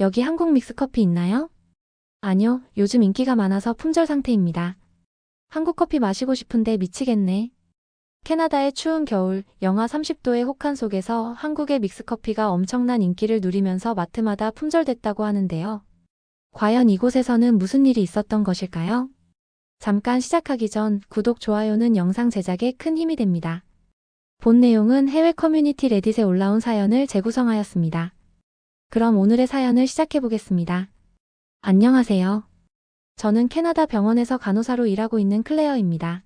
여기 한국 믹스커피 있나요? 아니요, 요즘 인기가 많아서 품절 상태입니다. 한국 커피 마시고 싶은데 미치겠네. 캐나다의 추운 겨울, 영하 30도의 혹한 속에서 한국의 믹스커피가 엄청난 인기를 누리면서 마트마다 품절됐다고 하는데요. 과연 이곳에서는 무슨 일이 있었던 것일까요? 잠깐 시작하기 전 구독, 좋아요는 영상 제작에 큰 힘이 됩니다. 본 내용은 해외 커뮤니티 레딧에 올라온 사연을 재구성하였습니다. 그럼 오늘의 사연을 시작해 보겠습니다. 안녕하세요. 저는 캐나다 병원에서 간호사로 일하고 있는 클레어입니다.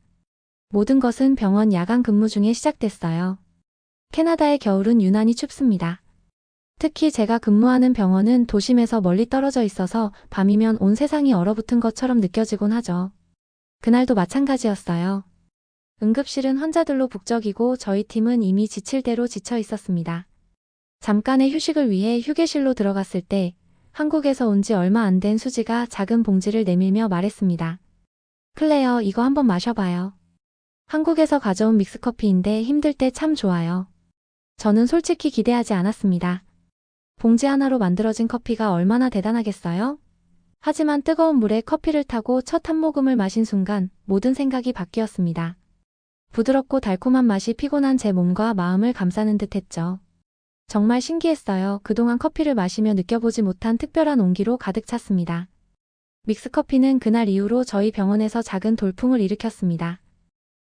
모든 것은 병원 야간 근무 중에 시작됐어요. 캐나다의 겨울은 유난히 춥습니다. 특히 제가 근무하는 병원은 도심에서 멀리 떨어져 있어서 밤이면 온 세상이 얼어붙은 것처럼 느껴지곤 하죠. 그날도 마찬가지였어요. 응급실은 환자들로 북적이고 저희 팀은 이미 지칠 대로 지쳐 있었습니다. 잠깐의 휴식을 위해 휴게실로 들어갔을 때 한국에서 온 지 얼마 안 된 수지가 작은 봉지를 내밀며 말했습니다. 클레어, 이거 한번 마셔봐요. 한국에서 가져온 믹스커피인데 힘들 때 참 좋아요. 저는 솔직히 기대하지 않았습니다. 봉지 하나로 만들어진 커피가 얼마나 대단하겠어요? 하지만 뜨거운 물에 커피를 타고 첫 한 모금을 마신 순간 모든 생각이 바뀌었습니다. 부드럽고 달콤한 맛이 피곤한 제 몸과 마음을 감싸는 듯 했죠. 정말 신기했어요. 그동안 커피를 마시며 느껴보지 못한 특별한 온기로 가득 찼습니다. 믹스커피는 그날 이후로 저희 병원에서 작은 돌풍을 일으켰습니다.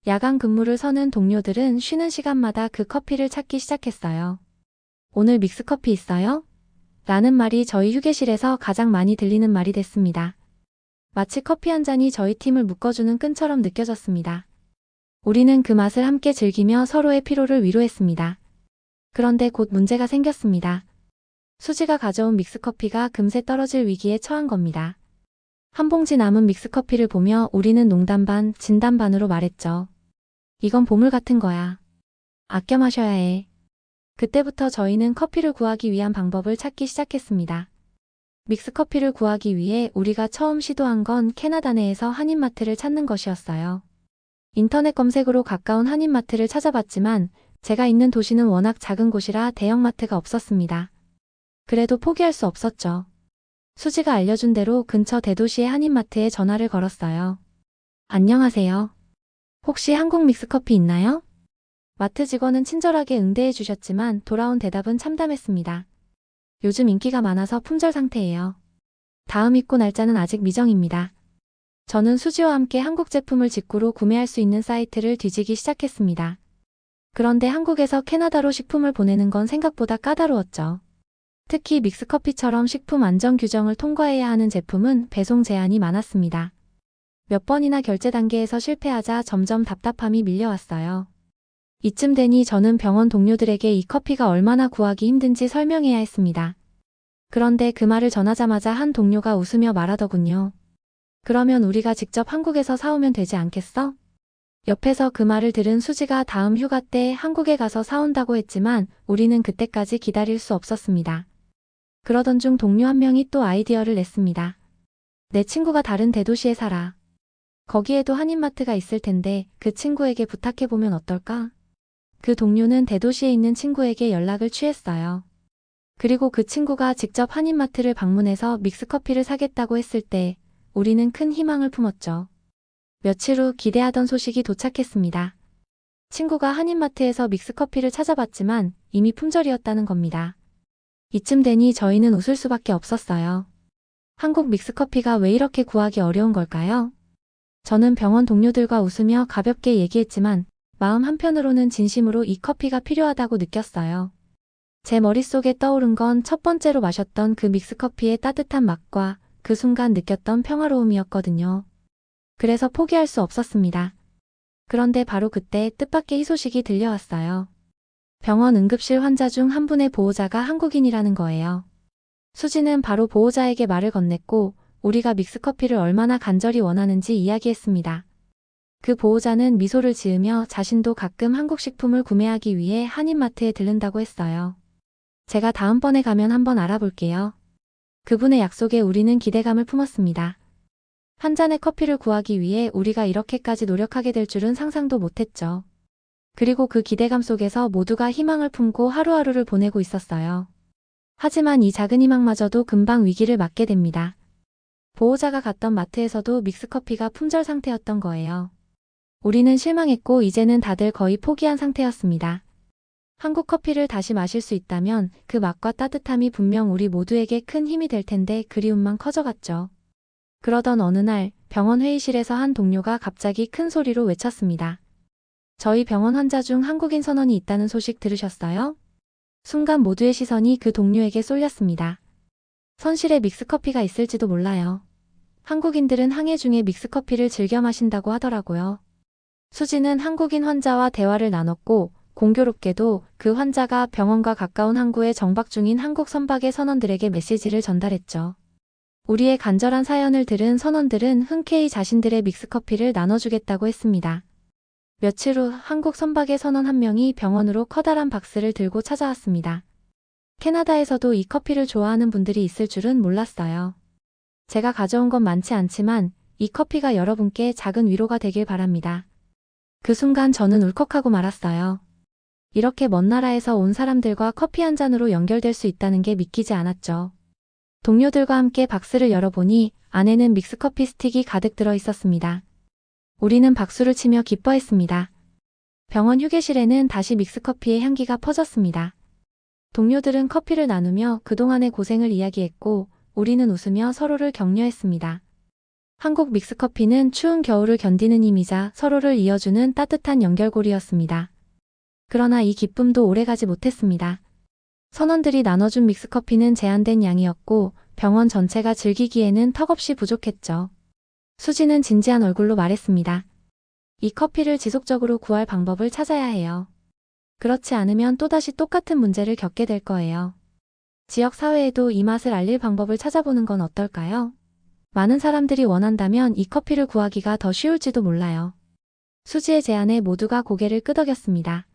야간 근무를 서는 동료들은 쉬는 시간마다 그 커피를 찾기 시작했어요. 오늘 믹스커피 있어요? 라는 말이 저희 휴게실에서 가장 많이 들리는 말이 됐습니다. 마치 커피 한 잔이 저희 팀을 묶어주는 끈처럼 느껴졌습니다. 우리는 그 맛을 함께 즐기며 서로의 피로를 위로했습니다. 그런데 곧 문제가 생겼습니다. 수지가 가져온 믹스커피가 금세 떨어질 위기에 처한 겁니다. 한 봉지 남은 믹스커피를 보며 우리는 농담 반, 진담 반으로 말했죠. 이건 보물 같은 거야. 아껴 마셔야 해. 그때부터 저희는 커피를 구하기 위한 방법을 찾기 시작했습니다. 믹스커피를 구하기 위해 우리가 처음 시도한 건 캐나다 내에서 한인마트를 찾는 것이었어요. 인터넷 검색으로 가까운 한인마트를 찾아봤지만 제가 있는 도시는 워낙 작은 곳이라 대형마트가 없었습니다. 그래도 포기할 수 없었죠. 수지가 알려준 대로 근처 대도시의 한인마트에 전화를 걸었어요. 안녕하세요. 혹시 한국 믹스커피 있나요? 마트 직원은 친절하게 응대해 주셨지만 돌아온 대답은 참담했습니다. 요즘 인기가 많아서 품절 상태예요. 다음 입고 날짜는 아직 미정입니다. 저는 수지와 함께 한국 제품을 직구로 구매할 수 있는 사이트를 뒤지기 시작했습니다. 그런데 한국에서 캐나다로 식품을 보내는 건 생각보다 까다로웠죠. 특히 믹스커피처럼 식품 안전 규정을 통과해야 하는 제품은 배송 제한이 많았습니다. 몇 번이나 결제 단계에서 실패하자 점점 답답함이 밀려왔어요. 이쯤 되니 저는 병원 동료들에게 이 커피가 얼마나 구하기 힘든지 설명해야 했습니다. 그런데 그 말을 전하자마자 한 동료가 웃으며 말하더군요. 그러면 우리가 직접 한국에서 사오면 되지 않겠어? 옆에서 그 말을 들은 수지가 다음 휴가 때 한국에 가서 사온다고 했지만 우리는 그때까지 기다릴 수 없었습니다. 그러던 중 동료 한 명이 또 아이디어를 냈습니다. 내 친구가 다른 대도시에 살아. 거기에도 한인마트가 있을 텐데 그 친구에게 부탁해보면 어떨까? 그 동료는 대도시에 있는 친구에게 연락을 취했어요. 그리고 그 친구가 직접 한인마트를 방문해서 믹스커피를 사겠다고 했을 때 우리는 큰 희망을 품었죠. 며칠 후 기대하던 소식이 도착했습니다. 친구가 한인마트에서 믹스커피를 찾아봤지만 이미 품절이었다는 겁니다. 이쯤 되니 저희는 웃을 수밖에 없었어요. 한국 믹스커피가 왜 이렇게 구하기 어려운 걸까요? 저는 병원 동료들과 웃으며 가볍게 얘기했지만 마음 한편으로는 진심으로 이 커피가 필요하다고 느꼈어요. 제 머릿속에 떠오른 건 첫 번째로 마셨던 그 믹스커피의 따뜻한 맛과 그 순간 느꼈던 평화로움이었거든요. 그래서 포기할 수 없었습니다. 그런데 바로 그때 뜻밖의 희소식이 들려왔어요. 병원 응급실 환자 중 한 분의 보호자가 한국인이라는 거예요. 수지는 바로 보호자에게 말을 건넸고 우리가 믹스커피를 얼마나 간절히 원하는지 이야기했습니다. 그 보호자는 미소를 지으며 자신도 가끔 한국 식품을 구매하기 위해 한인마트에 들른다고 했어요. 제가 다음번에 가면 한번 알아볼게요. 그분의 약속에 우리는 기대감을 품었습니다. 한 잔의 커피를 구하기 위해 우리가 이렇게까지 노력하게 될 줄은 상상도 못했죠. 그리고 그 기대감 속에서 모두가 희망을 품고 하루하루를 보내고 있었어요. 하지만 이 작은 희망마저도 금방 위기를 맞게 됩니다. 보호자가 갔던 마트에서도 믹스커피가 품절 상태였던 거예요. 우리는 실망했고 이제는 다들 거의 포기한 상태였습니다. 한국 커피를 다시 마실 수 있다면 그 맛과 따뜻함이 분명 우리 모두에게 큰 힘이 될 텐데 그리움만 커져갔죠. 그러던 어느 날 병원 회의실에서 한 동료가 갑자기 큰 소리로 외쳤습니다. 저희 병원 환자 중 한국인 선원이 있다는 소식 들으셨어요? 순간 모두의 시선이 그 동료에게 쏠렸습니다. 선실에 믹스커피가 있을지도 몰라요. 한국인들은 항해 중에 믹스커피를 즐겨 마신다고 하더라고요. 수지는 한국인 환자와 대화를 나눴고 공교롭게도 그 환자가 병원과 가까운 항구에 정박 중인 한국 선박의 선원들에게 메시지를 전달했죠. 우리의 간절한 사연을 들은 선원들은 흔쾌히 자신들의 믹스커피를 나눠주겠다고 했습니다. 며칠 후 한국 선박의 선원 한 명이 병원으로 커다란 박스를 들고 찾아왔습니다. 캐나다에서도 이 커피를 좋아하는 분들이 있을 줄은 몰랐어요. 제가 가져온 건 많지 않지만 이 커피가 여러분께 작은 위로가 되길 바랍니다. 그 순간 저는 울컥하고 말았어요. 이렇게 먼 나라에서 온 사람들과 커피 한 잔으로 연결될 수 있다는 게 믿기지 않았죠. 동료들과 함께 박스를 열어보니 안에는 믹스커피 스틱이 가득 들어 있었습니다. 우리는 박수를 치며 기뻐했습니다. 병원 휴게실에는 다시 믹스커피의 향기가 퍼졌습니다. 동료들은 커피를 나누며 그동안의 고생을 이야기했고 우리는 웃으며 서로를 격려했습니다. 한국 믹스커피는 추운 겨울을 견디는 힘이자 서로를 이어주는 따뜻한 연결고리였습니다. 그러나 이 기쁨도 오래가지 못했습니다. 선원들이 나눠준 믹스커피는 제한된 양이었고 병원 전체가 즐기기에는 턱없이 부족했죠. 수지는 진지한 얼굴로 말했습니다. 이 커피를 지속적으로 구할 방법을 찾아야 해요. 그렇지 않으면 또다시 똑같은 문제를 겪게 될 거예요. 지역 사회에도 이 맛을 알릴 방법을 찾아보는 건 어떨까요? 많은 사람들이 원한다면 이 커피를 구하기가 더 쉬울지도 몰라요. 수지의 제안에 모두가 고개를 끄덕였습니다.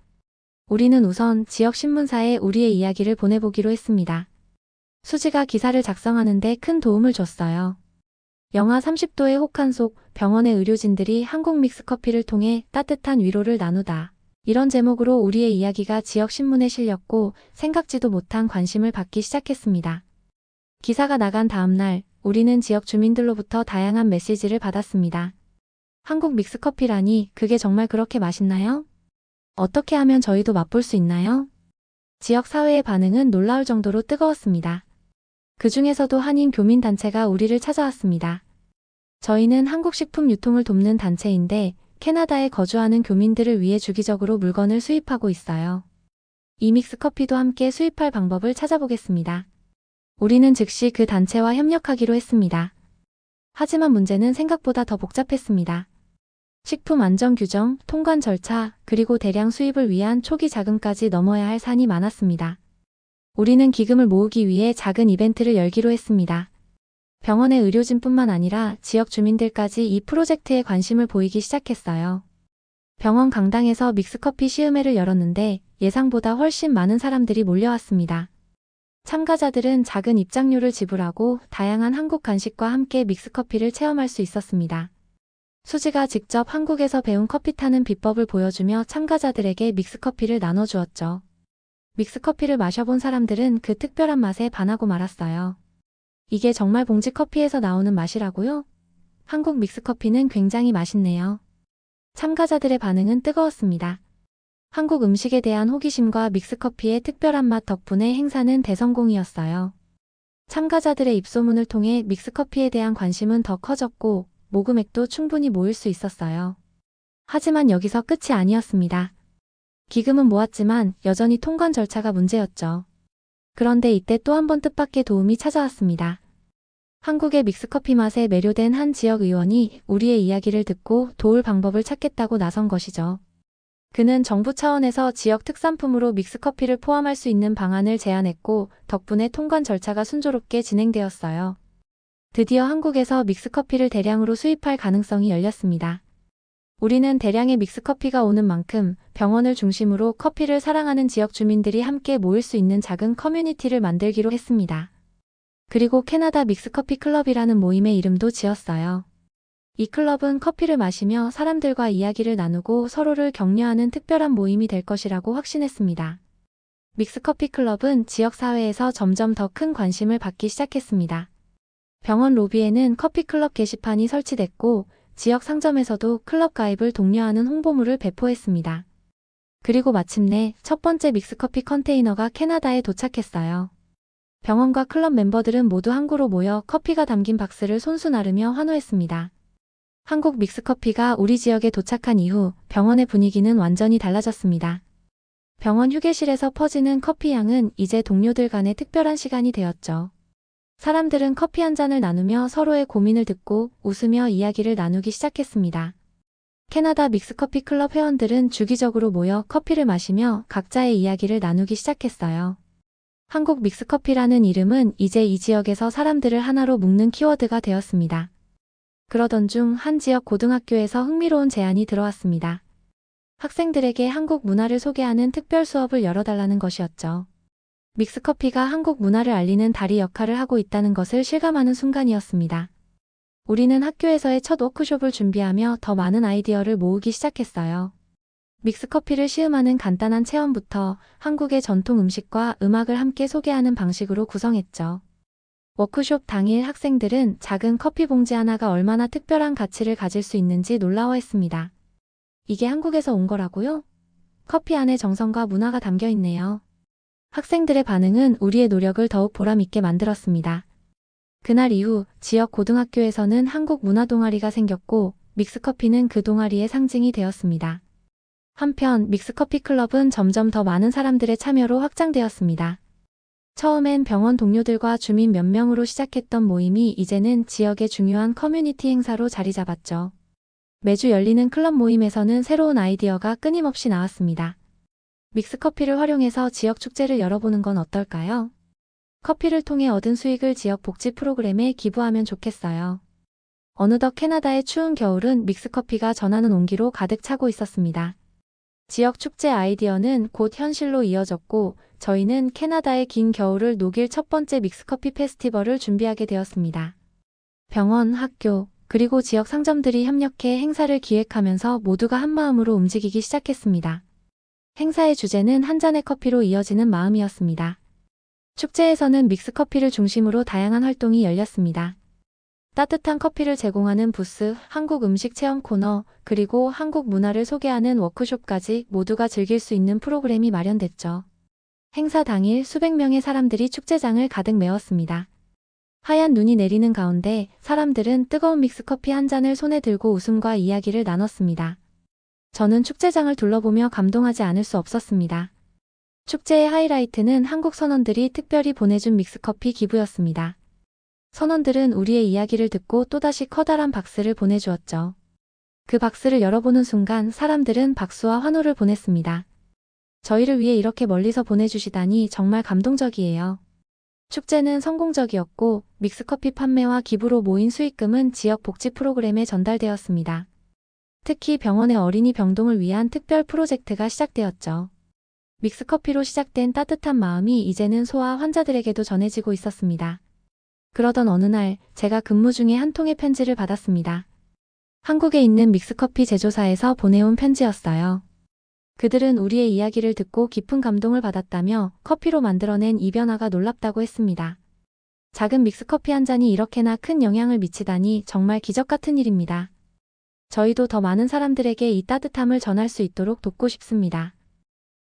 우리는 우선 지역 신문사에 우리의 이야기를 보내보기로 했습니다. 수지가 기사를 작성하는데 큰 도움을 줬어요. 영하 30도의 혹한 속 병원의 의료진들이 한국 믹스커피를 통해 따뜻한 위로를 나누다. 이런 제목으로 우리의 이야기가 지역 신문에 실렸고 생각지도 못한 관심을 받기 시작했습니다. 기사가 나간 다음 날 우리는 지역 주민들로부터 다양한 메시지를 받았습니다. 한국 믹스커피라니 그게 정말 그렇게 맛있나요? 어떻게 하면 저희도 맛볼 수 있나요? 지역 사회의 반응은 놀라울 정도로 뜨거웠습니다. 그 중에서도 한인 교민단체가 우리를 찾아왔습니다. 저희는 한국 식품 유통을 돕는 단체인데 캐나다에 거주하는 교민들을 위해 주기적으로 물건을 수입하고 있어요. 이 믹스 커피도 함께 수입할 방법을 찾아보겠습니다. 우리는 즉시 그 단체와 협력하기로 했습니다. 하지만 문제는 생각보다 더 복잡했습니다. 식품 안전 규정, 통관 절차, 그리고 대량 수입을 위한 초기 자금까지 넘어야 할 산이 많았습니다. 우리는 기금을 모으기 위해 작은 이벤트를 열기로 했습니다. 병원의 의료진뿐만 아니라 지역 주민들까지 이 프로젝트에 관심을 보이기 시작했어요. 병원 강당에서 믹스커피 시음회를 열었는데 예상보다 훨씬 많은 사람들이 몰려왔습니다. 참가자들은 작은 입장료를 지불하고 다양한 한국 간식과 함께 믹스커피를 체험할 수 있었습니다. 수지가 직접 한국에서 배운 커피 타는 비법을 보여주며 참가자들에게 믹스커피를 나눠주었죠. 믹스커피를 마셔본 사람들은 그 특별한 맛에 반하고 말았어요. 이게 정말 봉지 커피에서 나오는 맛이라고요? 한국 믹스커피는 굉장히 맛있네요. 참가자들의 반응은 뜨거웠습니다. 한국 음식에 대한 호기심과 믹스커피의 특별한 맛 덕분에 행사는 대성공이었어요. 참가자들의 입소문을 통해 믹스커피에 대한 관심은 더 커졌고 모금액도 충분히 모일 수 있었어요. 하지만 여기서 끝이 아니었습니다. 기금은 모았지만 여전히 통관 절차가 문제였죠. 그런데 이때 또 한 번 뜻밖의 도움이 찾아왔습니다. 한국의 믹스커피 맛에 매료된 한 지역 의원이 우리의 이야기를 듣고 도울 방법을 찾겠다고 나선 것이죠. 그는 정부 차원에서 지역 특산품으로 믹스커피를 포함할 수 있는 방안을 제안했고 덕분에 통관 절차가 순조롭게 진행되었어요. 드디어 한국에서 믹스커피를 대량으로 수입할 가능성이 열렸습니다. 우리는 대량의 믹스커피가 오는 만큼 병원을 중심으로 커피를 사랑하는 지역 주민들이 함께 모일 수 있는 작은 커뮤니티를 만들기로 했습니다. 그리고 캐나다 믹스커피 클럽이라는 모임의 이름도 지었어요. 이 클럽은 커피를 마시며 사람들과 이야기를 나누고 서로를 격려하는 특별한 모임이 될 것이라고 확신했습니다. 믹스커피 클럽은 지역사회에서 점점 더 큰 관심을 받기 시작했습니다. 병원 로비에는 커피클럽 게시판이 설치됐고 지역 상점에서도 클럽 가입을 독려하는 홍보물을 배포했습니다. 그리고 마침내 첫 번째 믹스커피 컨테이너가 캐나다에 도착했어요. 병원과 클럽 멤버들은 모두 항구로 모여 커피가 담긴 박스를 손수 나르며 환호했습니다. 한국 믹스커피가 우리 지역에 도착한 이후 병원의 분위기는 완전히 달라졌습니다. 병원 휴게실에서 퍼지는 커피 향은 이제 동료들 간의 특별한 시간이 되었죠. 사람들은 커피 한 잔을 나누며 서로의 고민을 듣고 웃으며 이야기를 나누기 시작했습니다. 캐나다 믹스커피 클럽 회원들은 주기적으로 모여 커피를 마시며 각자의 이야기를 나누기 시작했어요. 한국 믹스커피라는 이름은 이제 이 지역에서 사람들을 하나로 묶는 키워드가 되었습니다. 그러던 중 한 지역 고등학교에서 흥미로운 제안이 들어왔습니다. 학생들에게 한국 문화를 소개하는 특별 수업을 열어달라는 것이었죠. 믹스커피가 한국 문화를 알리는 다리 역할을 하고 있다는 것을 실감하는 순간이었습니다. 우리는 학교에서의 첫 워크숍을 준비하며 더 많은 아이디어를 모으기 시작했어요. 믹스커피를 시음하는 간단한 체험부터 한국의 전통 음식과 음악을 함께 소개하는 방식으로 구성했죠. 워크숍 당일 학생들은 작은 커피 봉지 하나가 얼마나 특별한 가치를 가질 수 있는지 놀라워했습니다. 이게 한국에서 온 거라고요? 커피 안에 정성과 문화가 담겨 있네요. 학생들의 반응은 우리의 노력을 더욱 보람있게 만들었습니다. 그날 이후 지역 고등학교에서는 한국 문화 동아리가 생겼고 믹스커피는 그 동아리의 상징이 되었습니다. 한편 믹스커피 클럽은 점점 더 많은 사람들의 참여로 확장되었습니다. 처음엔 병원 동료들과 주민 몇 명으로 시작했던 모임이 이제는 지역의 중요한 커뮤니티 행사로 자리 잡았죠. 매주 열리는 클럽 모임에서는 새로운 아이디어가 끊임없이 나왔습니다. 믹스커피를 활용해서 지역 축제를 열어보는 건 어떨까요? 커피를 통해 얻은 수익을 지역 복지 프로그램에 기부하면 좋겠어요. 어느덧 캐나다의 추운 겨울은 믹스커피가 전하는 온기로 가득 차고 있었습니다. 지역 축제 아이디어는 곧 현실로 이어졌고 저희는 캐나다의 긴 겨울을 녹일 첫 번째 믹스커피 페스티벌을 준비하게 되었습니다. 병원, 학교, 그리고 지역 상점들이 협력해 행사를 기획하면서 모두가 한마음으로 움직이기 시작했습니다. 행사의 주제는 한 잔의 커피로 이어지는 마음이었습니다. 축제에서는 믹스커피를 중심으로 다양한 활동이 열렸습니다. 따뜻한 커피를 제공하는 부스, 한국 음식 체험 코너, 그리고 한국 문화를 소개하는 워크숍까지 모두가 즐길 수 있는 프로그램이 마련됐죠. 행사 당일 수백 명의 사람들이 축제장을 가득 메웠습니다. 하얀 눈이 내리는 가운데 사람들은 뜨거운 믹스커피 한 잔을 손에 들고 웃음과 이야기를 나눴습니다. 저는 축제장을 둘러보며 감동하지 않을 수 없었습니다. 축제의 하이라이트는 한국 선원들이 특별히 보내준 믹스커피 기부였습니다. 선원들은 우리의 이야기를 듣고 또다시 커다란 박스를 보내주었죠. 그 박스를 열어보는 순간 사람들은 박수와 환호를 보냈습니다. 저희를 위해 이렇게 멀리서 보내주시다니 정말 감동적이에요. 축제는 성공적이었고 믹스커피 판매와 기부로 모인 수익금은 지역 복지 프로그램에 전달되었습니다. 특히 병원의 어린이 병동을 위한 특별 프로젝트가 시작되었죠. 믹스커피로 시작된 따뜻한 마음이 이제는 소아 환자들에게도 전해지고 있었습니다. 그러던 어느 날 제가 근무 중에 한 통의 편지를 받았습니다. 한국에 있는 믹스커피 제조사에서 보내온 편지였어요. 그들은 우리의 이야기를 듣고 깊은 감동을 받았다며 커피로 만들어낸 이 변화가 놀랍다고 했습니다. 작은 믹스커피 한 잔이 이렇게나 큰 영향을 미치다니 정말 기적 같은 일입니다. 저희도 더 많은 사람들에게 이 따뜻함을 전할 수 있도록 돕고 싶습니다.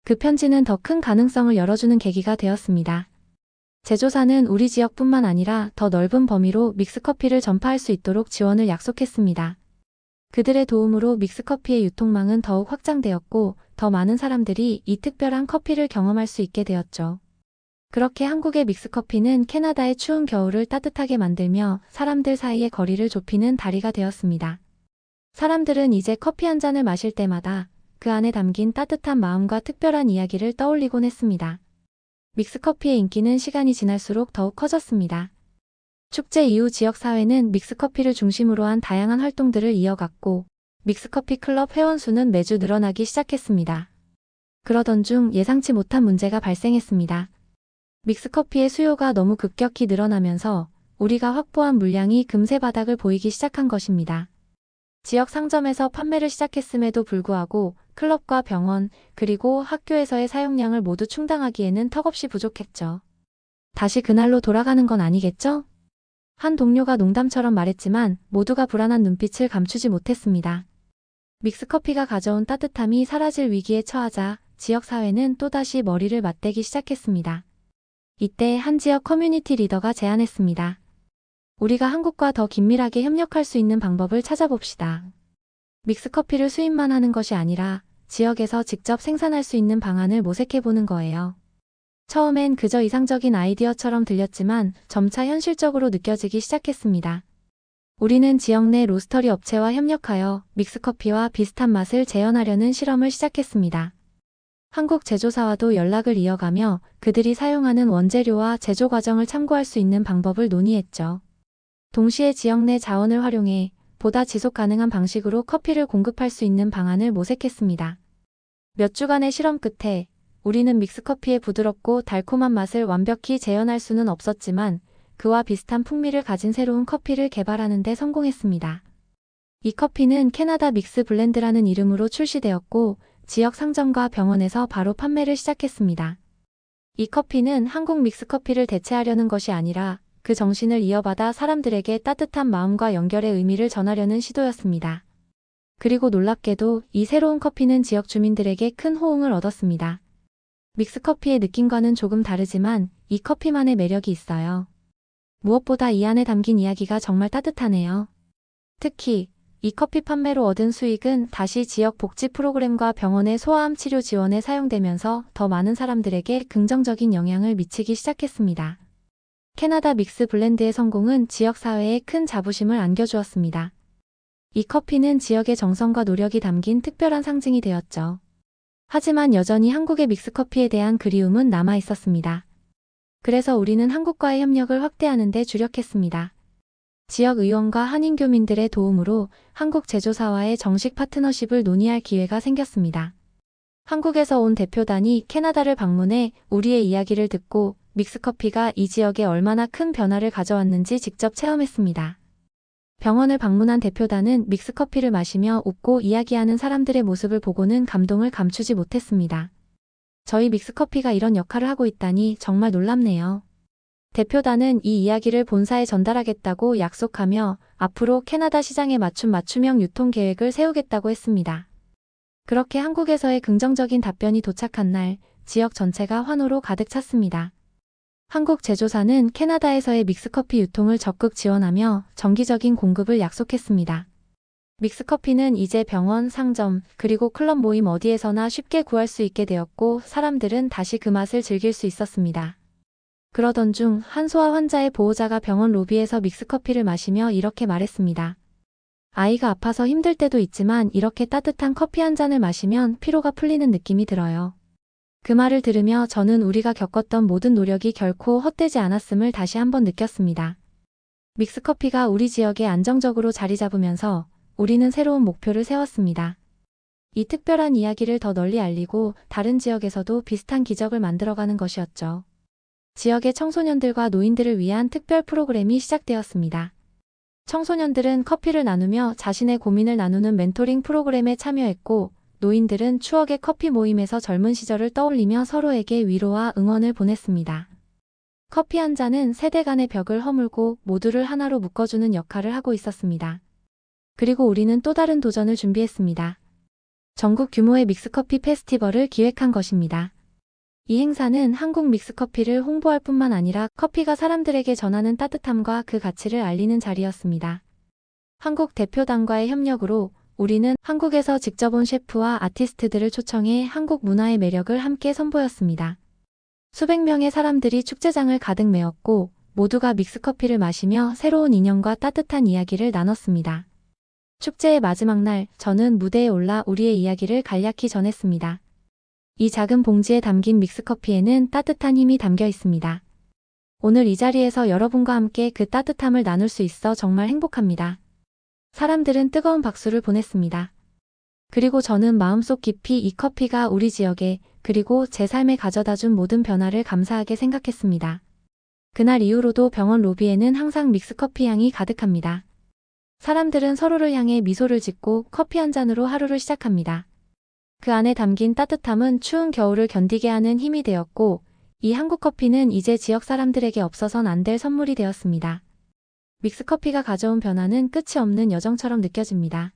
그 편지는 더 큰 가능성을 열어주는 계기가 되었습니다. 제조사는 우리 지역뿐만 아니라 더 넓은 범위로 믹스커피를 전파할 수 있도록 지원을 약속했습니다. 그들의 도움으로 믹스커피의 유통망은 더욱 확장되었고 더 많은 사람들이 이 특별한 커피를 경험할 수 있게 되었죠. 그렇게 한국의 믹스커피는 캐나다의 추운 겨울을 따뜻하게 만들며 사람들 사이의 거리를 좁히는 다리가 되었습니다. 사람들은 이제 커피 한 잔을 마실 때마다 그 안에 담긴 따뜻한 마음과 특별한 이야기를 떠올리곤 했습니다. 믹스커피의 인기는 시간이 지날수록 더욱 커졌습니다. 축제 이후 지역사회는 믹스커피를 중심으로 한 다양한 활동들을 이어갔고 믹스커피 클럽 회원 수는 매주 늘어나기 시작했습니다. 그러던 중 예상치 못한 문제가 발생했습니다. 믹스커피의 수요가 너무 급격히 늘어나면서 우리가 확보한 물량이 금세 바닥을 보이기 시작한 것입니다. 지역 상점에서 판매를 시작했음에도 불구하고 클럽과 병원, 그리고 학교에서의 사용량을 모두 충당하기에는 턱없이 부족했죠. 다시 그날로 돌아가는 건 아니겠죠? 한 동료가 농담처럼 말했지만 모두가 불안한 눈빛을 감추지 못했습니다. 믹스커피가 가져온 따뜻함이 사라질 위기에 처하자 지역 사회는 또다시 머리를 맞대기 시작했습니다. 이때 한 지역 커뮤니티 리더가 제안했습니다. 우리가 한국과 더 긴밀하게 협력할 수 있는 방법을 찾아봅시다. 믹스커피를 수입만 하는 것이 아니라 지역에서 직접 생산할 수 있는 방안을 모색해보는 거예요. 처음엔 그저 이상적인 아이디어처럼 들렸지만 점차 현실적으로 느껴지기 시작했습니다. 우리는 지역 내 로스터리 업체와 협력하여 믹스커피와 비슷한 맛을 재현하려는 실험을 시작했습니다. 한국 제조사와도 연락을 이어가며 그들이 사용하는 원재료와 제조 과정을 참고할 수 있는 방법을 논의했죠. 동시에 지역 내 자원을 활용해 보다 지속 가능한 방식으로 커피를 공급할 수 있는 방안을 모색했습니다. 몇 주간의 실험 끝에 우리는 믹스커피의 부드럽고 달콤한 맛을 완벽히 재현할 수는 없었지만 그와 비슷한 풍미를 가진 새로운 커피를 개발하는 데 성공했습니다. 이 커피는 캐나다 믹스 블렌드라는 이름으로 출시되었고 지역 상점과 병원에서 바로 판매를 시작했습니다. 이 커피는 한국 믹스커피를 대체하려는 것이 아니라 그 정신을 이어받아 사람들에게 따뜻한 마음과 연결의 의미를 전하려는 시도였습니다. 그리고 놀랍게도 이 새로운 커피는 지역 주민들에게 큰 호응을 얻었습니다. 믹스커피의 느낌과는 조금 다르지만 이 커피만의 매력이 있어요. 무엇보다 이 안에 담긴 이야기가 정말 따뜻하네요. 특히 이 커피 판매로 얻은 수익은 다시 지역 복지 프로그램과 병원의 소아암 치료 지원에 사용되면서 더 많은 사람들에게 긍정적인 영향을 미치기 시작했습니다. 캐나다 믹스 블렌드의 성공은 지역 사회에 큰 자부심을 안겨주었습니다. 이 커피는 지역의 정성과 노력이 담긴 특별한 상징이 되었죠. 하지만 여전히 한국의 믹스커피에 대한 그리움은 남아 있었습니다. 그래서 우리는 한국과의 협력을 확대하는 데 주력했습니다. 지역 의원과 한인교민들의 도움으로 한국 제조사와의 정식 파트너십을 논의할 기회가 생겼습니다. 한국에서 온 대표단이 캐나다를 방문해 우리의 이야기를 듣고 믹스커피가 이 지역에 얼마나 큰 변화를 가져왔는지 직접 체험했습니다. 병원을 방문한 대표단은 믹스커피를 마시며 웃고 이야기하는 사람들의 모습을 보고는 감동을 감추지 못했습니다. 저희 믹스커피가 이런 역할을 하고 있다니 정말 놀랍네요. 대표단은 이 이야기를 본사에 전달하겠다고 약속하며 앞으로 캐나다 시장에 맞춘 맞춤형 유통 계획을 세우겠다고 했습니다. 그렇게 한국에서의 긍정적인 답변이 도착한 날 지역 전체가 환호로 가득 찼습니다. 한국 제조사는 캐나다에서의 믹스커피 유통을 적극 지원하며 정기적인 공급을 약속했습니다. 믹스커피는 이제 병원, 상점, 그리고 클럽 모임 어디에서나 쉽게 구할 수 있게 되었고 사람들은 다시 그 맛을 즐길 수 있었습니다. 그러던 중 한 소아 환자의 보호자가 병원 로비에서 믹스커피를 마시며 이렇게 말했습니다. 아이가 아파서 힘들 때도 있지만 이렇게 따뜻한 커피 한 잔을 마시면 피로가 풀리는 느낌이 들어요. 그 말을 들으며 저는 우리가 겪었던 모든 노력이 결코 헛되지 않았음을 다시 한번 느꼈습니다. 믹스커피가 우리 지역에 안정적으로 자리 잡으면서 우리는 새로운 목표를 세웠습니다. 이 특별한 이야기를 더 널리 알리고 다른 지역에서도 비슷한 기적을 만들어가는 것이었죠. 지역의 청소년들과 노인들을 위한 특별 프로그램이 시작되었습니다. 청소년들은 커피를 나누며 자신의 고민을 나누는 멘토링 프로그램에 참여했고 노인들은 추억의 커피 모임에서 젊은 시절을 떠올리며 서로에게 위로와 응원을 보냈습니다. 커피 한 잔은 세대 간의 벽을 허물고 모두를 하나로 묶어주는 역할을 하고 있었습니다. 그리고 우리는 또 다른 도전을 준비했습니다. 전국 규모의 믹스커피 페스티벌을 기획한 것입니다. 이 행사는 한국 믹스커피를 홍보할 뿐만 아니라 커피가 사람들에게 전하는 따뜻함과 그 가치를 알리는 자리였습니다. 한국 대표단과의 협력으로 우리는 한국에서 직접 온 셰프와 아티스트들을 초청해 한국 문화의 매력을 함께 선보였습니다. 수백 명의 사람들이 축제장을 가득 메웠고 모두가 믹스커피를 마시며 새로운 인연과 따뜻한 이야기를 나눴습니다. 축제의 마지막 날 저는 무대에 올라 우리의 이야기를 간략히 전했습니다. 이 작은 봉지에 담긴 믹스커피에는 따뜻한 힘이 담겨 있습니다. 오늘 이 자리에서 여러분과 함께 그 따뜻함을 나눌 수 있어 정말 행복합니다. 사람들은 뜨거운 박수를 보냈습니다. 그리고 저는 마음속 깊이 이 커피가 우리 지역에 그리고 제 삶에 가져다 준 모든 변화를 감사하게 생각했습니다. 그날 이후로도 병원 로비에는 항상 믹스커피 향이 가득합니다. 사람들은 서로를 향해 미소를 짓고 커피 한 잔으로 하루를 시작합니다. 그 안에 담긴 따뜻함은 추운 겨울을 견디게 하는 힘이 되었고, 이 한국 커피는 이제 지역 사람들에게 없어선 안 될 선물이 되었습니다. 믹스커피가 가져온 변화는 끝이 없는 여정처럼 느껴집니다.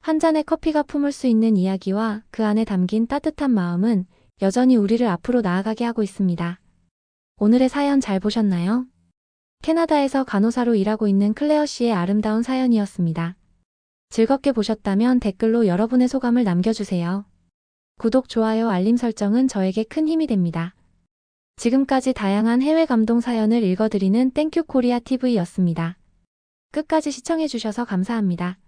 한 잔의 커피가 품을 수 있는 이야기와 그 안에 담긴 따뜻한 마음은 여전히 우리를 앞으로 나아가게 하고 있습니다. 오늘의 사연 잘 보셨나요? 캐나다에서 간호사로 일하고 있는 클레어 씨의 아름다운 사연이었습니다. 즐겁게 보셨다면 댓글로 여러분의 소감을 남겨주세요. 구독, 좋아요, 알림 설정은 저에게 큰 힘이 됩니다. 지금까지 다양한 해외 감동 사연을 읽어드리는 땡큐 코리아 TV였습니다. 끝까지 시청해주셔서 감사합니다.